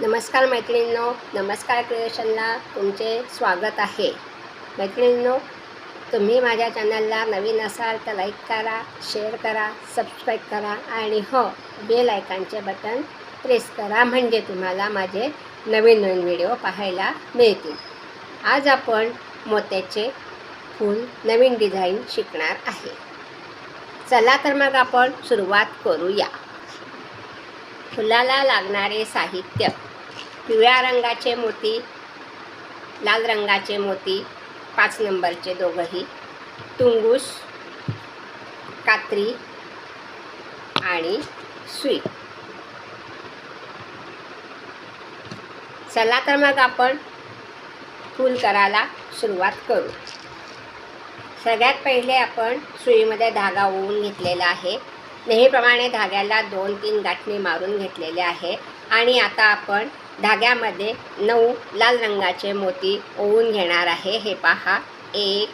नमस्कार मैत्रिणींनो नमस्कार क्रिएशनला तुमचे स्वागत आहे. मैत्रिणींनो तुम्ही माझ्या चॅनलला नवीन असाल तर लाईक करा शेअर करा सबस्क्राईब करा आणि हो बेल आयकॉनचे बटन प्रेस करा म्हणजे तुम्हाला माझे नवीन नवीन व्हिडिओ पाहायला मिळतील. आज आपण मोत्याचे फूल नवीन डिझाईन शिकणार आहे. चला तर मग आपण सुरुवात करूया. फुलाला लागणारे साहित्य. पिवळ्या रंगाचे मोती लाल रंगाचे मोती पाच नंबरचे दोघंही. तुंगूस कात्री आणि सुई. चला तर मग आपण फूल करायला सुरुवात करू. सगळ्यात पहिले आपण सुईमध्ये धागा ओवून घेतलेला आहे. नेहमीप्रमाणे धाग्याला दोन तीन गाठणी मारून घेतलेले आहे. आणि आता आपण धाग्यामध्ये नऊ लाल रंगाचे मोती ओवून घेणार आहे. हे पहा. एक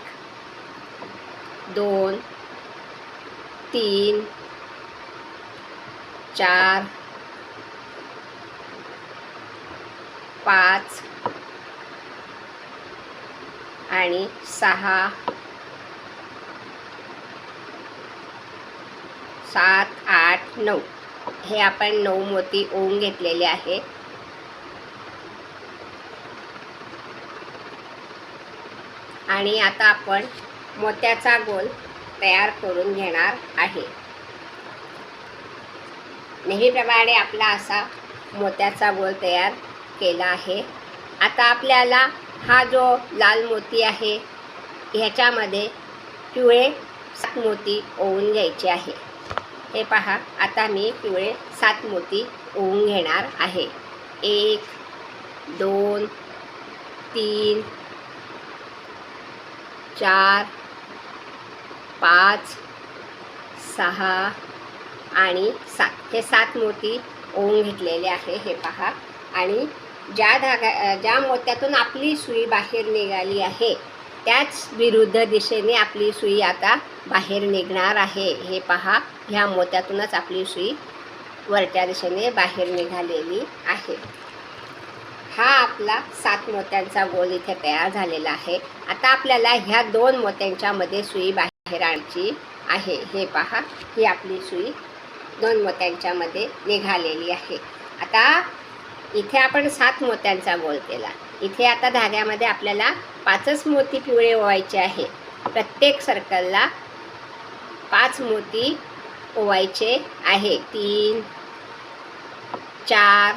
दोन तीन चार पाच आणि सहा. सात आठ नऊ. हे आपण नऊ मोती ओवून घेतलेले आहे. आणि आता आपण मोत्याचा गोल तयार करून घेणार आहे. नेहमीप्रमाणे आपला असा मोत्याचा गोल तयार केला आहे. आता आपल्याला हा जो लाल मोती आहे ह्याच्यामध्ये पिवळे सात मोती ओवून घ्यायचे आहे. हे पहा आता मी पिवळे सात मोती ओवून घेणार आहे. एक दोन तीन चार पाच सहा आणि सात. हे सात मोती ओवून घेतलेले आहे हे पहा. आणि ज्या धागा ज्या मोत्यातून आपली सुई बाहेर निघाली आहे त्याच विरुद्ध दिशेने आपली सुई आता बाहेर निघणार आहे. हे पहा ह्या मोत्यातूनच आपली सुई वरच्या दिशेने बाहेर निघालेली आहे. हा आपला सात मोत्यांचा गोल इथे तयार झालेला आहे. आता आपल्याला ह्या दोन मोत्यांच्यामध्ये सुई बाहेर आणायची आहे. हे पहा ही आपली सुई दोन मोत्यांच्यामध्ये निघालेली आहे. आता इथे आपण सात मोत्यांचा गोल केला. इथे आता धाग्यामध्ये आपल्याला पाचच मोती पिवळे ओवायचे आहे. प्रत्येक सर्कलला पाच मोती ओवायचे आहे. तीन चार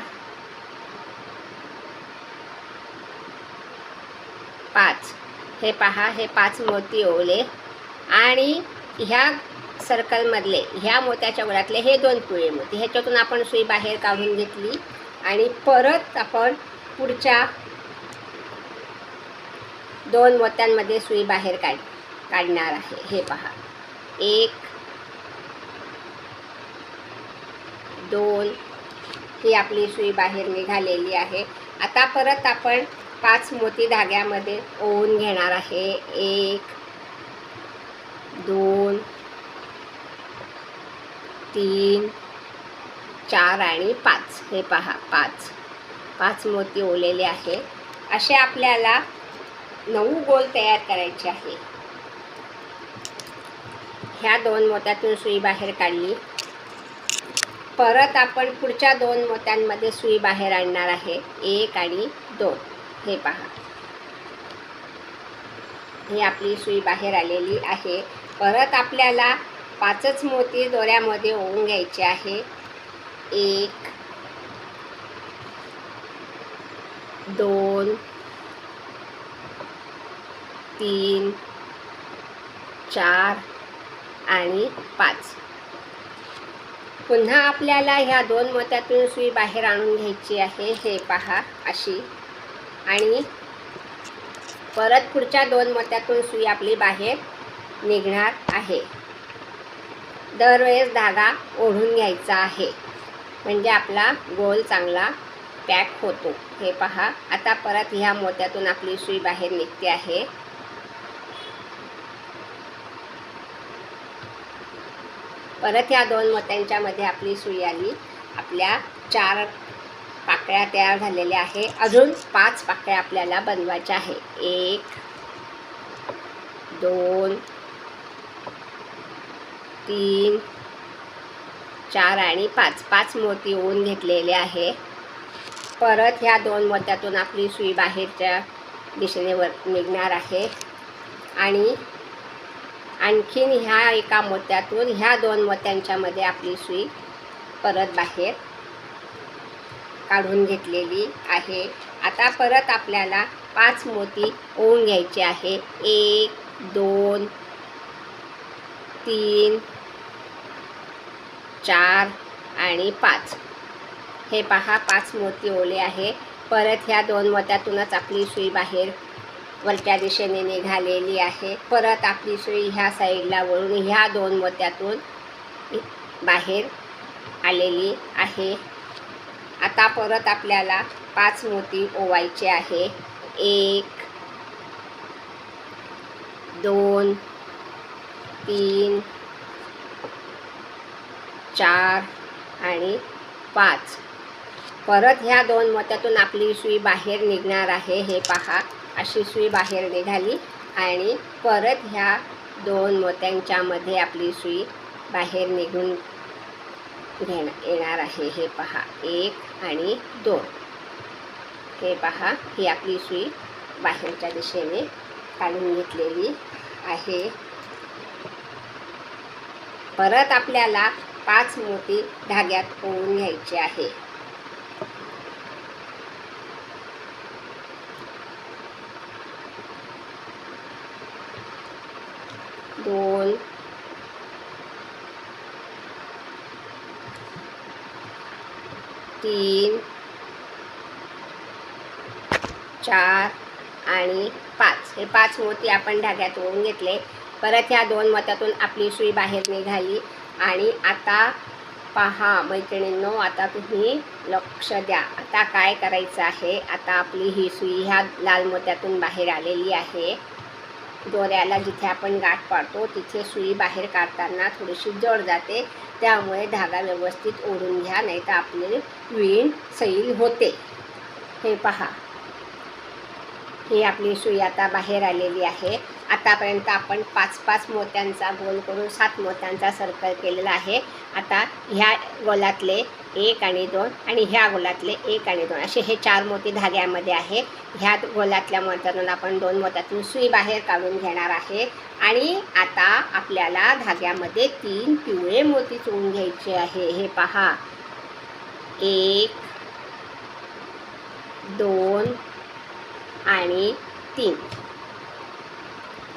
पाच. हे पहा हे पाच मोती ओवले. आणि ह्या सर्कलमधले ह्या मोत्याच्या गोळ्यातले हे दोन पिवळे मोती. ह्याच्यातून आपण सुई बाहेर काढून घेतली आणि परत आपण पुढच्या दोन मोत्यांमध्ये सुई बाहेर काढ काढणार आहे. हे पहा. एक दोन. ही आपली सुई बाहेर निघालेली आहे. आता परत आपण पाच मोती धाग्यामध्ये ओवून घेणार आहे. एक दोन तीन चार आणि पाच. हे पहा पाच. पाच मोती ओलेले आहे. असे आपल्याला नऊ गोल तयार करायचे आहे. ह्या दोन मोत्यातून सुई बाहेर काढली. परत आपण पुढच्या दोन मोत्यांमध्ये सुई बाहेर आणणार आहे. एक आणि दोन. हे पहा. ही आपली सुई बाहेर आलेली आहे. परत आपल्याला पाचच मोती दोऱ्यामध्ये ओवून घ्यायचे आहे. एक दोन तीन चार आणि पाच. पुन्हा आपल्याला ह्या दोन मोत्यातून सुई बाहेर आणून घ्यायची आहे. हे पहा अशी. आणि परत पुढच्या दोन मोत्यातून सुई आपली बाहेर निघणार आहे. दरवेळेस धागा ओढून घ्यायचा आहे. म्हणजे आपला गोल चांगला पॅक होतो. हे पहा. आता परत ह्या मोत्यातून आपली सुई बाहेर निघते आहे. परत ह्या दोन मोत्यांच्यामध्ये आपली सुई आली. आपल्या चार पाकळ्या तयार झालेल्या आहे. अजून पाच पाकळ्या आपल्याला बनवायच्या आहे. एक दोन तीन चार आणि पाच. पाच मोती ऊन घेतलेले आहे. परत ह्या दोन मोत्यातून आपली सुई बाहेरच्या दिशेने वर निघणार आहे. आणि आणखीन ह्या एका मोत्यातून ह्या दोन मोत्यांच्यामध्ये आपली सुई परत बाहेर काढून घेतलेली आहे. आता परत आपल्याला पाच मोती ओवून घ्यायचे आहे. एक दोन तीन चार आणि पाच. हे पहा पाच मोती ओले आहे. परत ह्या दोन मोत्यातूनच आपली सुई बाहेर वरच्या दिशेने निघालेली आहे. परत आपली सुई ह्या साईडला वळून ह्या दोन मोत्यातून बाहेर आलेली आहे. आता परत आपल्याला पाच मोती ओवायचे आहे. एक दोन तीन चार आणि पाच. परत ह्या दोन मोत्यातून आपली सुई बाहेर निघणार आहे. हे पहा. अशी सुई बाहेर निघाली आणि परत ह्या दोन मोत्यांच्यामध्ये आपली सुई बाहेर निघून घेणार येणार आहे. हे पहा. एक आणि दोन. हे पहा. ही आपली सुई बाहेरच्या दिशेने काढून घेतलेली आहे. परत आपल्याला पाच मोती धाग्यात ओवून घ्यायचे आहे. दोन. तीन. चार आणि पाच. हे पाच मोती आपण धाग्यात ओवून घेतले. परत ह्या दोन मतातून आपली सुई बाहेर निघाली. आणि आता पहा मैत्रिणींनो आता तुम्ही लक्ष द्या. आता काय करायचं आहे? आता आपली ही सुई ह्या लाल मोत्यातून बाहेर आलेली आहे. दोऱ्याला जिथे आपण गाठ पाडतो तिथे सुई बाहेर काढताना थोडीशी जड जाते. त्यामुळे धागा व्यवस्थित ओढून घ्या नाही तर आपली विण सैल होते. हे पहा. ही आपली सुई आता बाहेर आलेली आहे. आतापर्यंत आपण पाच पाच मोत्यांचा गोल करून सात मोत्यांचा सर्कल केलेला आहे. आता ह्या गोलातले एक आणि दोन आणि ह्या गोलातले एक आणि दोन. असे हे चार मोती धाग्यामध्ये आहे ह्या गोलातल्या मोत्यातून आपण दोन मोत्यातून सुई बाहेर काढून घेणार आहे. आणि आता आपल्याला धाग्यामध्ये तीन पिवळे मोती चोळून घ्यायचे आहे. हे पहा. एक दोन आणि तीन.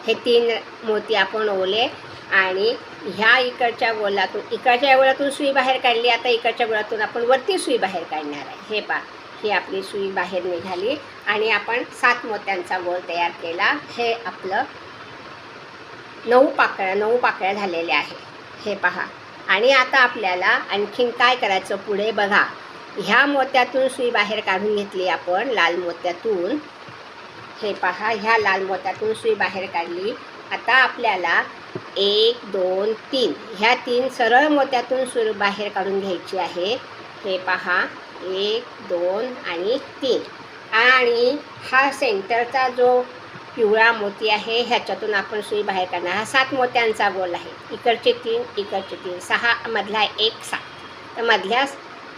हे तीन मोती आपण ओले आणि ह्या इकडच्या गोलातून इकडच्या गोळातून सुई बाहेर काढली आता इकडच्या गोळातून आपण वरती सुई बाहेर काढणार आहे. हे पा ही आपली सुई बाहेर निघाली आणि आपण सात मोत्यांचा गोल तयार केला. हे आपलं नऊ पाकळ्या नऊ पाकळ्या झालेल्या आहे हे पहा. आणि आता आपल्याला आणखीन काय करायचं पुढे बघा. ह्या मोत्यातून सुई बाहेर काढून घेतली आपण लाल मोत्यातून. हे पहा ह्या लाल मोत्यातून सुई बाहेर काढली. आता आपल्याला एक दोन तीन. ह्या तीन सरळ मोत्यातून सुई बाहेर काढून घ्यायची आहे. हे पहा. एक दोन आणि तीन. आणि हा सेंटरचा जो पिवळा मोती आहे ह्याच्यातून आपण सुई बाहेर काढणार. हा सात मोत्यांचा गोल आहे. इकडचे तीन इकडचे तीन. सहा मधला एक सात. तर मधल्या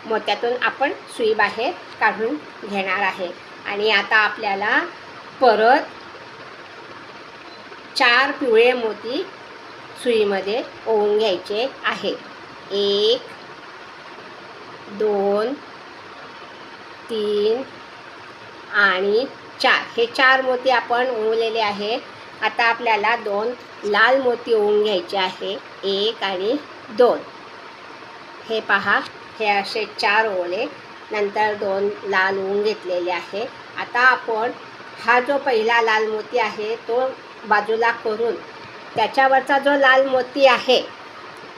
मोत्यातून आपण सुई बाहेर काढून घेणार आहे. आणि आता आपल्याला परत चार पिवळे मोती सुईमध्ये ओवून घ्यायचे आहे. एक दोन तीन आणि चार. हे चार मोती आपण ओवलेले आहे. आता आपल्याला दोन लाल मोती ओवून घ्यायचे आहे. एक आणि दोन. हे पहा हे असे चार ओले नंतर दोन लाल ओवून घेतलेले आहे. आता आपण हा जो पहिला लाल मोती आहे तो बाजूला करून त्याच्यावरचा जो लाल मोती आहे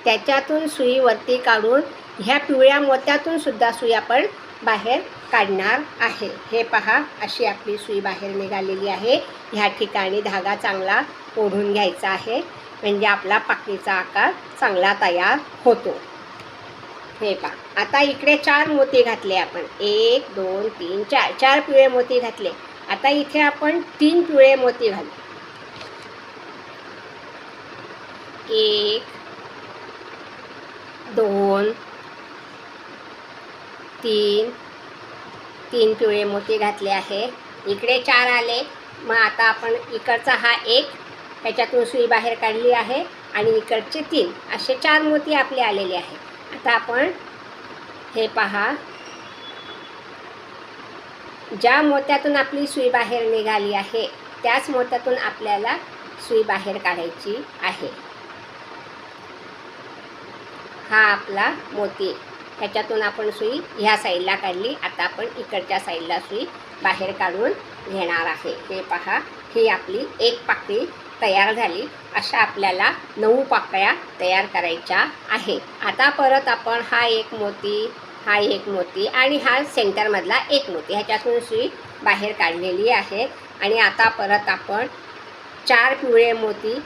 त्याच्यातून सुई वरती काढून ह्या पिवळ्या मोत्यातून सुद्धा सुई आपण बाहेर काढणार आहे. हे पहा अशी आपली सुई बाहेर निघालेली आहे. ह्या ठिकाणी धागा चांगला ओढून घ्यायचा आहे. म्हणजे आपला पाकळीचा आकार चांगला तयार होतो. हे पहा आता इकडे चार मोती घातले आपण. एक दोन तीन चार चार पिवळे मोती घातले. आता इथे आपण तीन पिवळे मोती घालू. एक दोन तीन तीन पिवळे मोती घातले आहे. इकडे चार आले. मग आता आपण इकडचा हा एक ह्याच्यातून सुई बाहेर काढली आहे आणि इकडचे तीन. असे चार मोती आपले आलेले आहे. आता आपण हे पहा. ज्या मोत्यातून आपली सुई बाहेर निघाली आहे त्याच मोत्यातून आपल्याला सुई बाहेर काढायची आहे. हा आपला मोती. ह्याच्यातून आपण सुई ह्या साईडला काढली. आता आपण इकडच्या साईडला सुई बाहेर काढून घेणार आहे. हे पहा ही आपली एक पाकळी तयार झाली. अशा आपल्याला नऊ पाकळ्या तयार करायच्या आहे. आता परत आपण हा एक मोती हा एक मोती आणि हा सेंटरमधला एक मोती. ह्याच्यातून सुई बाहेर काढलेली आहे. आणि आता परत आपण चार पिवळे मोती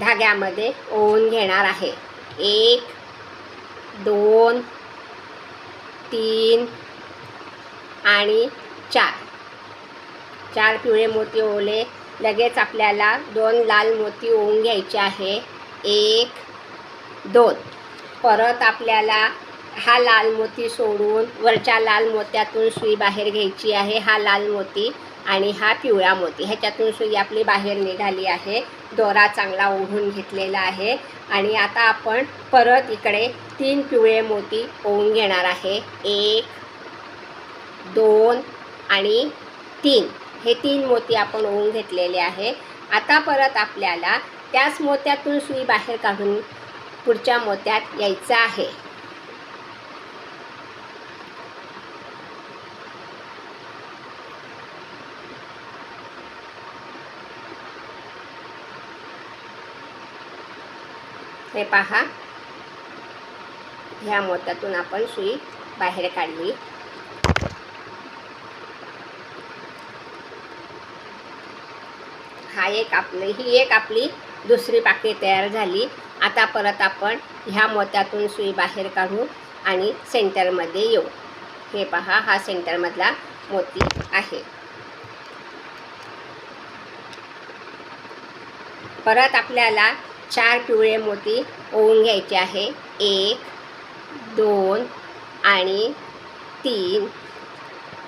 धाग्यामध्ये ओवून घेणार आहे. एक दोन तीन आणि चार. चार पिवळे मोती ओले. लगेच आपल्याला दोन लाल मोती ओवून घ्यायचे आहे. एक दोन. परत आपल्याला हा लाल मोती सोडून वरच्या लाल मोत्यातून सुई बाहेर घ्यायची आहे. हा लाल मोती आणि हा पिवळा मोती. ह्याच्यातून सुई आपली बाहेर निघाली आहे. दोरा चांगला ओढून घेतलेला आहे. आणि आता आपण परत इकडे तीन पिवळे मोती ओवून घेणार आहे. एक दोन आणि तीन. हे तीन मोती आपण ओवून घेतलेले आहे. आता परत आपल्याला त्याच मोत्यातून सुई बाहेर काढून पुढच्या मोत्यात यायचं आहे. हे पहा. ह्या मोत्यातून आपण सुई बाहेर काढली. हा एक आपली ही एक आपली दुसरी पाकळी तयार झाली. आता परत आपण ह्या मोत्यातून सुई बाहेर काढू आणि सेंटरमध्ये येऊ. हे पहा हा सेंटरमधला मोती आहे. परत आपल्याला चार पिवळे मोती ओवून घ्यायचे आहे. एक दोन आणि तीन.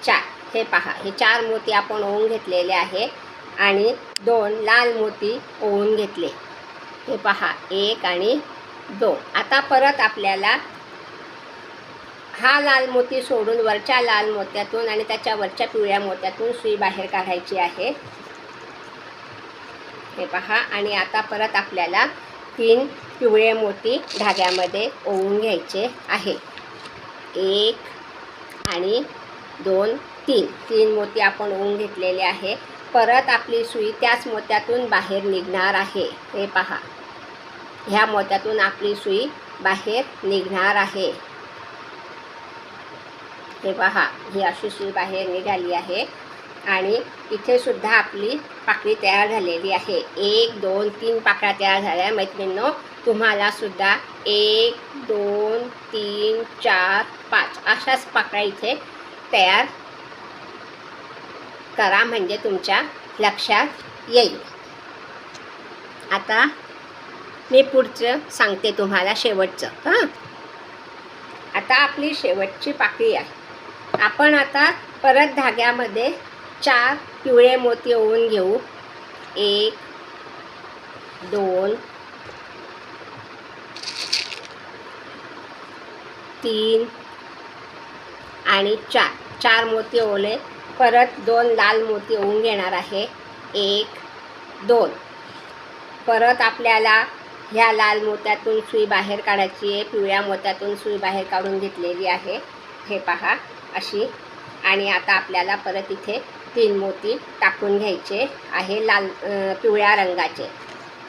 चार. हे पहा हे चार मोती आपण ओवून घेतलेले आहे आणि दोन लाल मोती ओवून घेतले. हे पहा एक आणि दोन. आता परत आपल्याला हा लाल मोती सोडून वरच्या लाल मोत्यातून आणि त्याच्या वरच्या पिवळ्या मोत्यातून सुई बाहेर काढायची आहे. हे पहा. आणि आता परत आपल्याला तीन पिवळे मोती धाग्यामध्ये ओवून घ्यायचे आहे. एक आणि दोन तीन. तीन मोती आपण ओवून घेतलेले आहे. परत आपली सुई त्याच मोत्यातून बाहेर निघणार आहे. हे पहा. ह्या मोत्यातून आपली सुई बाहेर निघणार आहे. हे पहा. ही अशी सुई बाहेर निघाली आहे. आणि इथे सुद्धा आपली पाकळी तयार झालेली आहे. एक दोन तीन पाकळ्या तयार झाल्या. मैत्रिणींनो तुम्हाला सुद्धा एक दोन तीन चार पाच अशाच पाकळ्या इथे तयार करा म्हणजे तुमच्या लक्षात येईल. आता मी पुढचं सांगते तुम्हाला शेवटचं. हां? आता आपली शेवटची पाकळी आहे. आपण आता परत धाग्यामध्ये चार पिवळे मोती ओवून घेऊ. एक दोन तीन आणि चार. चार मोती ओवले. परत दोन लाल मोती ओवून घेणार आहे. एक दोन. परत आपल्याला ह्या लाल मोत्यातून सुई बाहेर काढायची आहे. पिवळ्या मोत्यातून सुई बाहेर काढून घेतलेली आहे. हे पहा अशी. आणि आता आपल्याला परत इथे तीन मोती टाकून घ्यायचे आहे लाल पिवळ्या रंगाचे.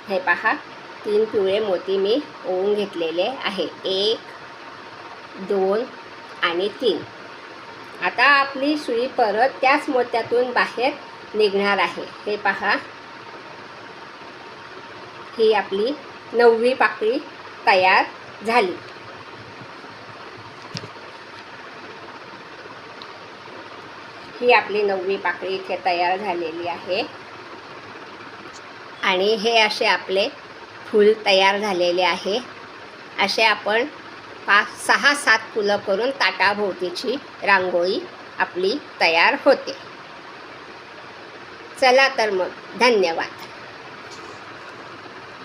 हे पहा तीन पिवळे मोती मी ओवून घेतलेले आहे. एक दोन आणि तीन. आता आपली सुई परत त्याच मोत्यातून बाहेर निघणार आहे. हे पहा ही आपली नववी पाकळी तयार झाली. ही आपली नववी पाकळी इथे तयार झालेली आहे. आणि हे असे आपले फूल तयार झालेले आहे. असे आपण पाच सहा सात फुलं करून ताटाभोवतीची रांगोळी आपली तयार होते. चला तर मग धन्यवाद.